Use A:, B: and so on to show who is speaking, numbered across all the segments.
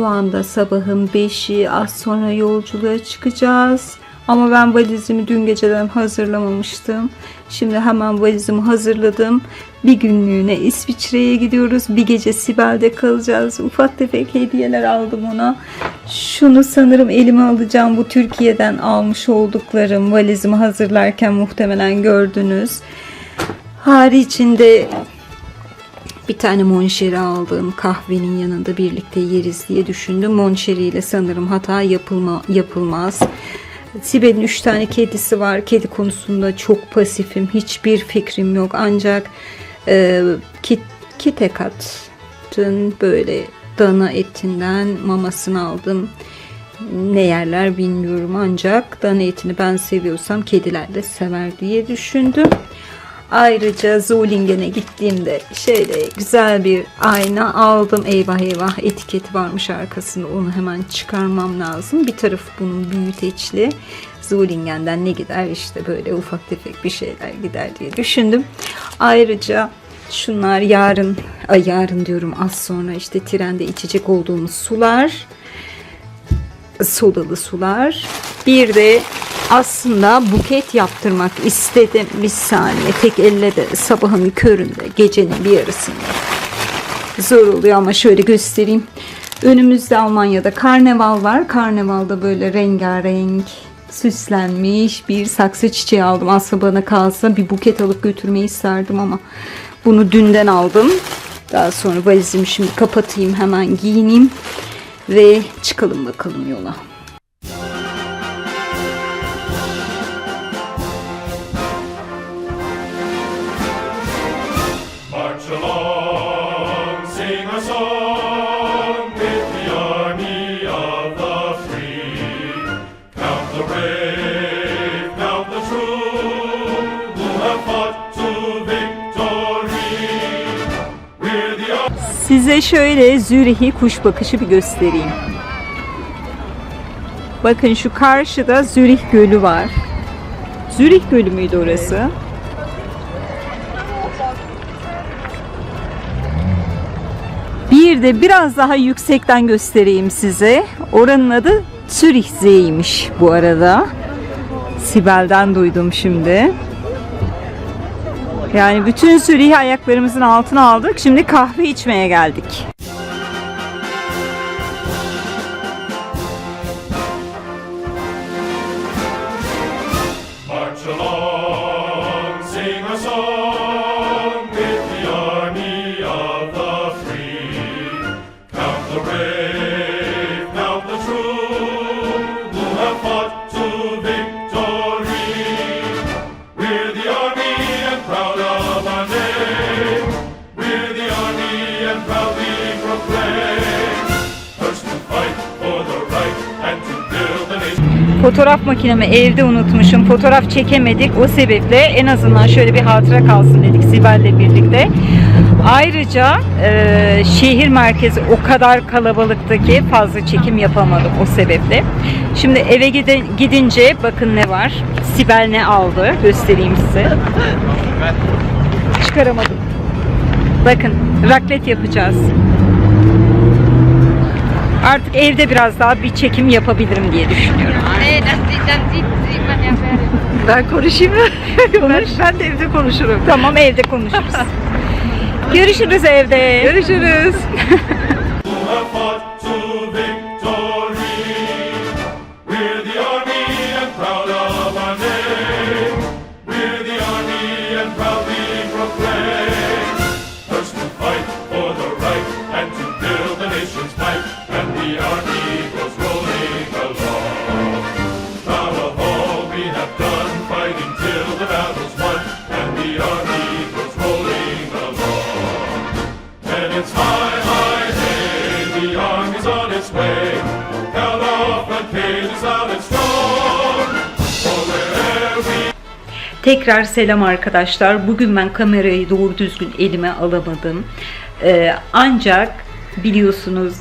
A: Şu anda sabahın 5'i az sonra yolculuğa çıkacağız. Ama ben valizimi dün geceden hazırlamamıştım. Şimdi hemen valizimi hazırladım. Bir günlüğüne İsviçre'ye gidiyoruz. Bir gece Sibel'de kalacağız. Ufak tefek hediyeler aldım ona. Şunu sanırım elime alacağım. Bu Türkiye'den almış olduklarım. Valizimi hazırlarken muhtemelen gördünüz. Haricinde bir tane monşeri aldım. Kahvenin yanında birlikte yeriz diye düşündüm. Monşeri ile sanırım hata yapılma, yapılmaz. Sibel'in üç tane kedisi var. Kedi konusunda çok pasifim. Hiçbir fikrim yok. Ancak e, kit, kitekatın böyle dana etinden mamasını aldım. Ne yerler bilmiyorum ancak dana etini ben seviyorsam kediler de sever diye düşündüm. Ayrıca Zolingen'e gittiğimde şöyle güzel bir ayna aldım. Eyvah eyvah etiketi varmış arkasında onu hemen çıkarmam lazım. Bir taraf bunun büyüteçli. Zolingen'den ne gider işte böyle ufak tefek bir şeyler gider diye düşündüm. Ayrıca şunlar yarın, ay yarın diyorum az sonra işte trende içecek olduğumuz sular sodalı sular. Bir de aslında buket yaptırmak istedim bir saniye. Tek elle de sabahın köründe gecenin bir yarısında. Zor oluyor ama şöyle göstereyim. Önümüzde Almanya'da karneval var. Karnevalda böyle rengarenk süslenmiş bir saksı çiçeği aldım. Aslında bana kalsa bir buket alıp götürmeyi isterdim ama bunu dünden aldım. Daha sonra valizimi şimdi kapatayım hemen giyineyim ve çıkalım bakalım yola. Size şöyle Zürih'i kuş bakışı bir göstereyim. Bakın şu karşıda Zürih Gölü var. Zürih Gölü müydü orası? Bir de biraz daha yüksekten göstereyim size. Oranın adı Zürihzee'ymiş bu arada. Sibel'den duydum şimdi. Yani bütün Zürih'i ayaklarımızın altına aldık. Şimdi kahve içmeye geldik. Fotoğraf makinemi evde unutmuşum. Fotoğraf çekemedik. O sebeple en azından şöyle bir hatıra kalsın dedik Sibel'le birlikte. Ayrıca e, şehir merkezi o kadar kalabalıktı ki fazla çekim yapamadım o sebeple. Şimdi eve gide, gidince bakın ne var. Sibel ne aldı göstereyim size. Çıkaramadım. Bakın raklet yapacağız. Artık evde biraz daha bir çekim yapabilirim diye düşünüyorum.
B: Ben konuşayım mı? ben, ben de evde konuşurum.
A: Tamam evde konuşuruz. Görüşürüz evde.
B: Görüşürüz.
A: Tekrar selam arkadaşlar. Bugün ben kamerayı doğru düzgün elime alamadım. Ee, ancak biliyorsunuz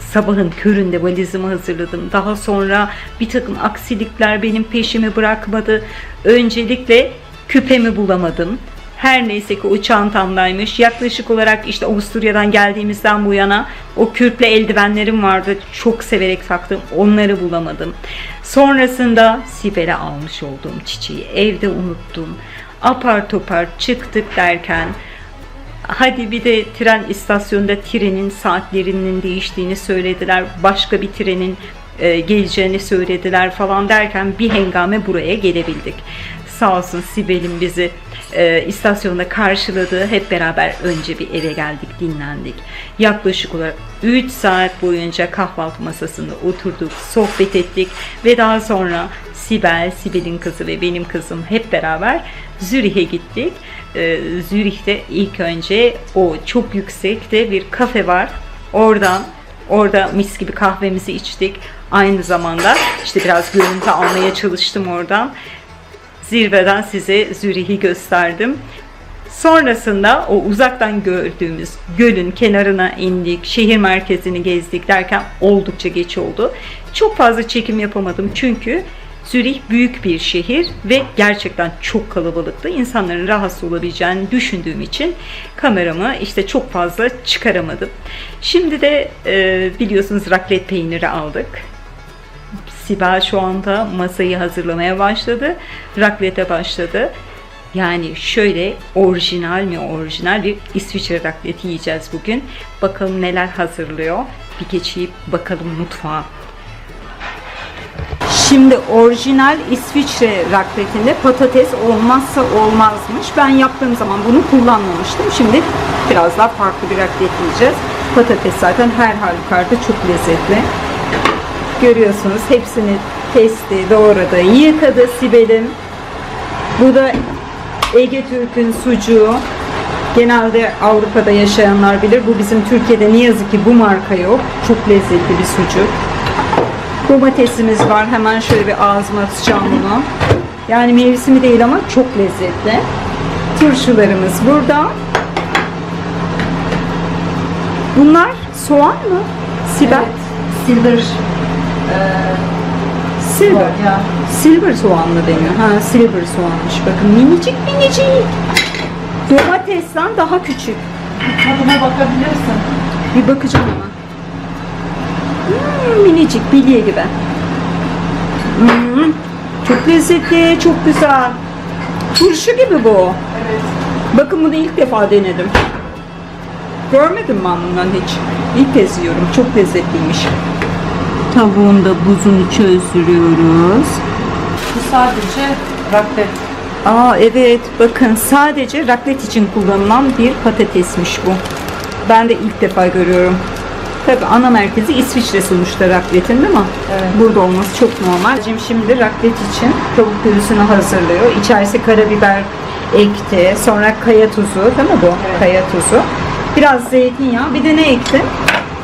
A: sabahın köründe valizimi hazırladım. Daha sonra bir takım aksilikler benim peşimi bırakmadı. Öncelikle küpemi bulamadım. Her neyse ki o çantamdaymış. Yaklaşık olarak işte Avusturya'dan geldiğimizden bu yana o kürple eldivenlerim vardı. Çok severek taktım. Onları bulamadım. Sonrasında Sibel'e almış olduğum çiçeği evde unuttum. Apar topar çıktık derken Hadi bir de tren istasyonunda trenin saatlerinin değiştiğini söylediler. Başka bir trenin e, geleceğini söylediler falan derken bir hengame buraya gelebildik. Sağ olsun Sibel'in bizi e, istasyonda karşıladı. Hep beraber önce bir eve geldik, dinlendik. Yaklaşık olarak 3 saat boyunca kahvaltı masasında oturduk, sohbet ettik ve daha sonra Sibel, Sibel'in kızı ve benim kızım hep beraber Zürih'e gittik. Ee, Zürih'te ilk önce o çok yüksekte bir kafe var. Oradan orada mis gibi kahvemizi içtik. Aynı zamanda işte biraz görüntü almaya çalıştım oradan. Zirveden size Zürih'i gösterdim. Sonrasında o uzaktan gördüğümüz gölün kenarına indik, şehir merkezini gezdik derken oldukça geç oldu. Çok fazla çekim yapamadım çünkü Zürih büyük bir şehir ve gerçekten çok kalabalıktı. İnsanların rahatsız olabileceğini düşündüğüm için kameramı işte çok fazla çıkaramadım. Şimdi de e, biliyorsunuz raclette peyniri aldık. Sibel şu anda masayı hazırlamaya başladı. Raklete başladı. Yani şöyle orijinal mi orijinal bir İsviçre rakleti yiyeceğiz bugün. Bakalım neler hazırlıyor. Bir geçeyim bakalım mutfağa. Şimdi orijinal İsviçre rakletinde patates olmazsa olmazmış. Ben yaptığım zaman bunu kullanmamıştım. Şimdi biraz daha farklı bir raklet yiyeceğiz. Patates zaten her halükarda çok lezzetli. Görüyorsunuz hepsini kesti, doğradı, yıkadı Sibel'im. Bu da Ege Türk'ün sucuğu. Genelde Avrupa'da yaşayanlar bilir. Bu bizim Türkiye'de ne yazık ki bu marka yok. Çok lezzetli bir sucuk. Domatesimiz var. Hemen şöyle bir ağzıma atacağım bunu. Yani mevsimi değil ama çok lezzetli. Turşularımız burada. Bunlar soğan mı? Sibel.
B: Silver.
A: Silver.
B: Ya.
A: Silver soğanlı deniyor. Ha silver soğanmış. Bakın minicik minicik. Domatesten daha küçük.
B: Tadına bakabilirsin.
A: Bir bakacağım hemen. Hmm, minicik bilye gibi. Hmm, çok lezzetli, çok güzel. Turşu gibi bu.
B: Evet.
A: Bakın bunu ilk defa denedim. Görmedim ben bundan hiç. İlk kez yiyorum. Çok lezzetliymiş. Tavuğun da buzunu çözdürüyoruz.
B: Bu sadece raclette.
A: Aa evet bakın sadece raclette için kullanılan bir patatesmiş bu. Ben de ilk defa görüyorum. Tabi ana merkezi İsviçre sonuçta raclette'in değil mi?
B: Evet.
A: Burada olması çok normal. Cem şimdi raclette için tavuk göğsünü hazırlıyor. İçerisi karabiber ekti. Sonra kaya tuzu değil mi bu?
B: Evet.
A: Kaya tuzu. Biraz zeytinyağı. Bir de ne ektin?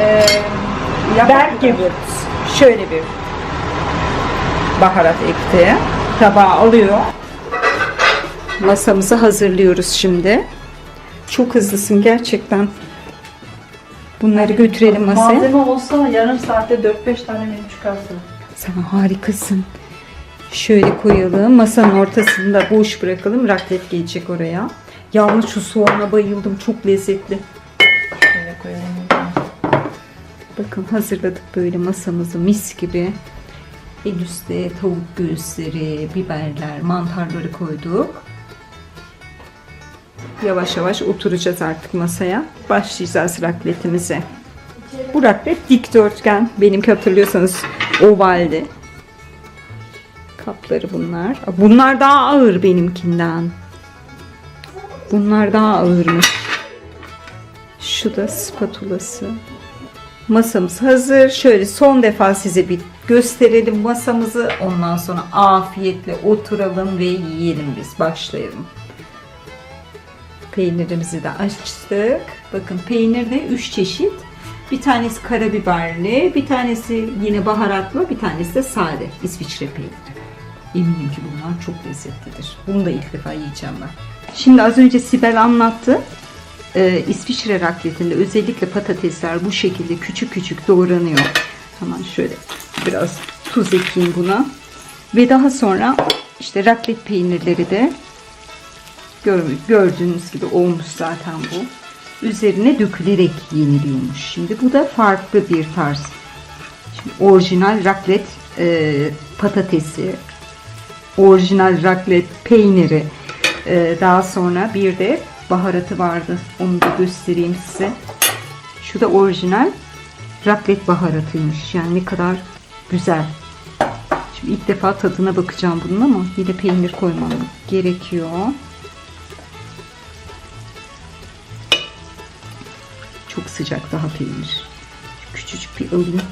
B: Ee,
A: Bergewürz. Şöyle bir baharat ekti. Tabağa alıyor. Masamızı hazırlıyoruz şimdi. Çok hızlısın gerçekten. Bunları götürelim masaya.
B: Malzeme olsa yarım saatte 4-5 tane menü çıkarsın.
A: Sen harikasın. Şöyle koyalım. Masanın ortasında boş bırakalım. Raklet gelecek oraya. Yalnız şu soğana bayıldım. Çok lezzetli.
B: Şöyle koyalım.
A: Bakın hazırladık böyle masamızı mis gibi. En üstte tavuk göğüsleri, biberler, mantarları koyduk. Yavaş yavaş oturacağız artık masaya. Başlayacağız rakletimize. Bu raklet dikdörtgen. Benimki hatırlıyorsanız ovaldi. Kapları bunlar. Bunlar daha ağır benimkinden. Bunlar daha ağırmış. Şu da spatulası. Masamız hazır. Şöyle son defa size bir gösterelim masamızı. Ondan sonra afiyetle oturalım ve yiyelim biz. Başlayalım. Peynirimizi de açtık. Bakın peynirde 3 çeşit. Bir tanesi karabiberli, bir tanesi yine baharatlı, bir tanesi de sade İsviçre peyniri. Eminim ki bunlar çok lezzetlidir. Bunu da ilk defa yiyeceğim ben. Şimdi az önce Sibel anlattı. Ee, İsviçre rakletinde özellikle patatesler bu şekilde küçük küçük doğranıyor. Hemen şöyle biraz tuz ekleyeyim buna. Ve daha sonra işte raklet peynirleri de Gör- gördüğünüz gibi olmuş zaten bu. Üzerine dökülerek yeniliyormuş. Şimdi bu da farklı bir tarz. Şimdi orijinal raclette e, patatesi, orijinal raclette peyniri, e, daha sonra bir de baharatı vardı. Onu da göstereyim size. Şu da orijinal raclette baharatıymış. Yani ne kadar güzel. Şimdi ilk defa tadına bakacağım bunun ama yine peynir koymam gerekiyor. Çok sıcak daha peynir. Küçücük bir alayım.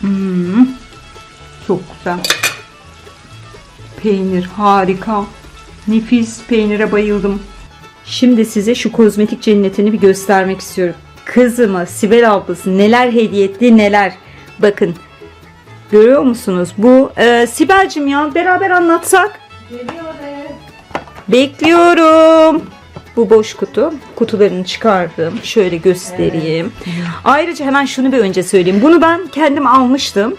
A: Hmm, çok güzel. Peynir harika. Nefis peynire bayıldım. Şimdi size şu kozmetik cennetini bir göstermek istiyorum. Kızıma Sibel ablası neler hediye etti neler. Bakın görüyor musunuz? Bu e, Sibel'cim ya beraber anlatsak. Bekliyorum. Bu boş kutu. Kutularını çıkardım. Şöyle göstereyim. Ayrıca hemen şunu bir önce söyleyeyim. Bunu ben kendim almıştım.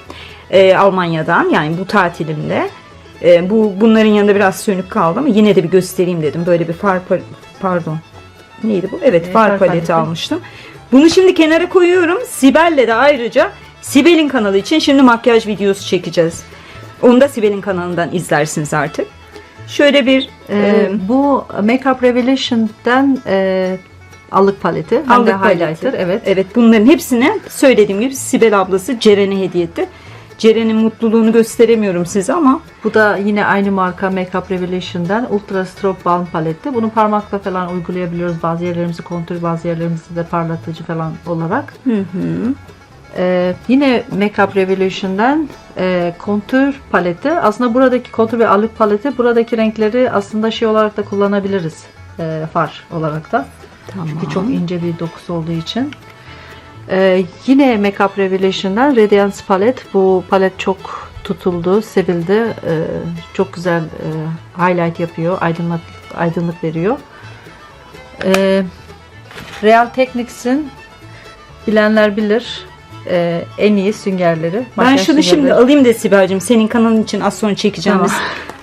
A: e, Almanya'dan yani bu tatilimde. E, bu bunların yanında biraz sönük kaldı ama yine de bir göstereyim dedim. Böyle bir far pa- pardon. Neydi bu? Evet, far,
B: far
A: paleti
B: paleti.
A: almıştım. Bunu şimdi kenara koyuyorum. Sibel'le de ayrıca Sibel'in kanalı için şimdi makyaj videosu çekeceğiz. Onu da Sibel'in kanalından izlersiniz artık. Şöyle bir
B: Ee,
A: e,
B: bu Makeup Revelation'dan e, allık paleti.
A: Allık paleti.
B: highlighter. Evet.
A: Evet bunların hepsini söylediğim gibi Sibel ablası Ceren'e hediye etti. Ceren'in mutluluğunu gösteremiyorum size ama
B: Bu da yine aynı marka Makeup Revelation'dan Ultra Strobe Balm paleti. Bunu parmakla falan uygulayabiliyoruz. Bazı yerlerimizi kontür, bazı yerlerimizi de parlatıcı falan olarak. Ee, yine Makeup Revolution'dan e, kontür paleti. Aslında buradaki kontür ve allık paleti buradaki renkleri aslında şey olarak da kullanabiliriz. e, far olarak da.
A: tamam.
B: Çünkü çok ince bir dokusu olduğu için. Ee, yine Makeup Revelation'dan Radiance palet. Bu palet çok tutuldu, sevildi. Ee, çok güzel e, highlight yapıyor, aydınlık aydınlık veriyor. Ee, Real Techniques'in bilenler bilir e, en iyi süngerleri.
A: ben şunu şimdi
B: süngerleri.
A: alayım da Sibel'cim senin kanalın için az sonra çekeceğimiz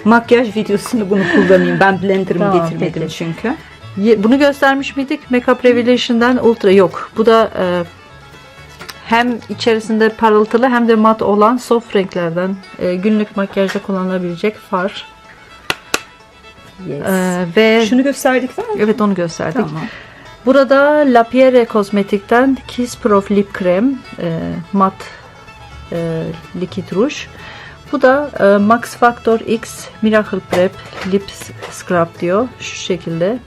A: makyaj videosunu bunu kullanayım. Ben blenderımı
B: Tamam,
A: getirmedim
B: peki.
A: çünkü.
B: Bunu göstermiş miydik? Makeup Revelation'dan Ultra yok. Bu da e, hem içerisinde parıltılı hem de mat olan soft renklerden e, günlük makyajda kullanılabilecek far.
A: Yes.
B: E, ve
A: Şunu gösterdik değil mi?
B: evet onu gösterdik.
A: Tamam.
B: Burada La Pierre Kozmetik'ten Kiss Prof Lip Krem e, mat e, likit ruj. Bu da e, Max Factor X Miracle Prep Lip Scrub diyor. Şu şekilde.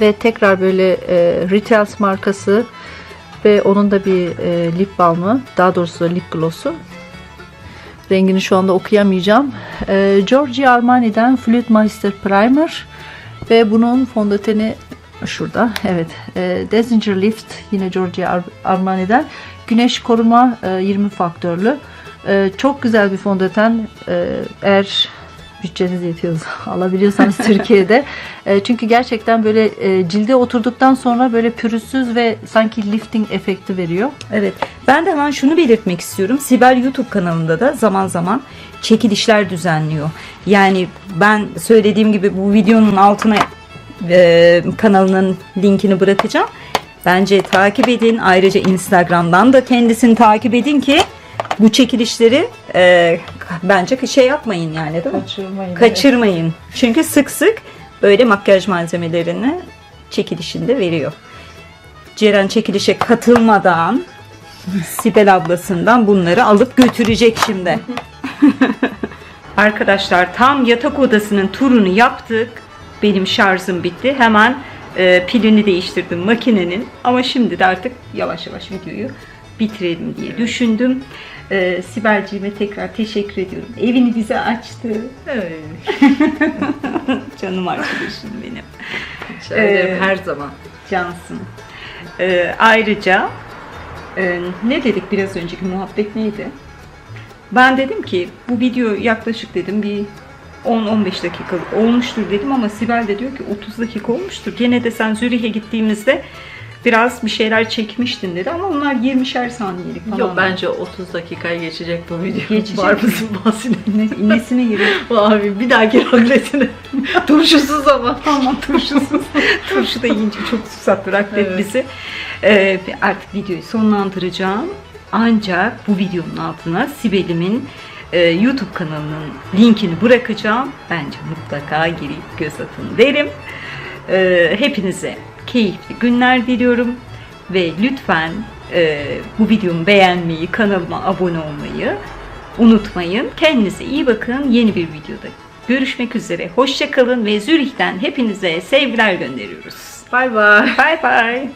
B: Ve tekrar böyle e, Rituals markası ve onun da bir e, lip balmı. Daha doğrusu lip gloss'u. Rengini şu anda okuyamayacağım. E, Giorgio Armani'den Fluid Master Primer. Ve bunun fondöteni şurada. Evet. E, Dazinger Lift yine Giorgio Ar- Armani'den. Güneş koruma e, 20 faktörlü. E, çok güzel bir fondöten. E, eğer bütçeniz yetiyorsa alabiliyorsanız Türkiye'de. E, çünkü gerçekten böyle e, cilde oturduktan sonra böyle pürüzsüz ve sanki lifting efekti veriyor.
A: Evet. Ben de hemen şunu belirtmek istiyorum. Sibel YouTube kanalında da zaman zaman çekilişler düzenliyor. Yani ben söylediğim gibi bu videonun altına e, kanalının linkini bırakacağım. Bence takip edin. Ayrıca Instagram'dan da kendisini takip edin ki bu çekilişleri e, bence şey yapmayın yani değil mi?
B: Kaçırmayın.
A: Kaçırmayın. Çünkü sık sık böyle makyaj malzemelerini çekilişinde veriyor. Ceren çekilişe katılmadan Sibel ablasından bunları alıp götürecek şimdi. Arkadaşlar tam yatak odasının turunu yaptık. Benim şarjım bitti. Hemen e, pilini değiştirdim makinenin. Ama şimdi de artık yavaş yavaş videoyu bitirelim diye düşündüm. E, Sibel'ciğime tekrar teşekkür ediyorum. Evini bize açtı. Canım arkadaşım benim. Ee,
B: her zaman.
A: Cansın. Ee, ayrıca e, ne dedik biraz önceki muhabbet neydi? Ben dedim ki bu video yaklaşık dedim bir 10-15 dakikalık olmuştur dedim ama Sibel de diyor ki 30 dakika olmuştur. Gene de sen Zürih'e gittiğimizde biraz bir şeyler çekmiştin dedi ama onlar 20'şer saniyelik falan.
B: Yok bence 30 dakikaya geçecek bu video.
A: Geçecek
B: Var mısın bahsine?
A: Ne, nesine giriyor?
B: Abi bir dahaki ragletine. Turşusuz ama.
A: Aman turşusuz. Turşu da yiyince çok susat bıraktı
B: Evet.
A: bizi. Ee, artık videoyu sonlandıracağım. Ancak bu videonun altına Sibel'imin e, YouTube kanalının linkini bırakacağım. Bence mutlaka girip göz atın derim. Ee, hepinize keyifli günler diliyorum. Ve lütfen e, bu videomu beğenmeyi, kanalıma abone olmayı unutmayın. Kendinize iyi bakın. Yeni bir videoda görüşmek üzere. Hoşçakalın ve Zürih'ten hepinize sevgiler gönderiyoruz.
B: Bay bay.
A: Bye bye.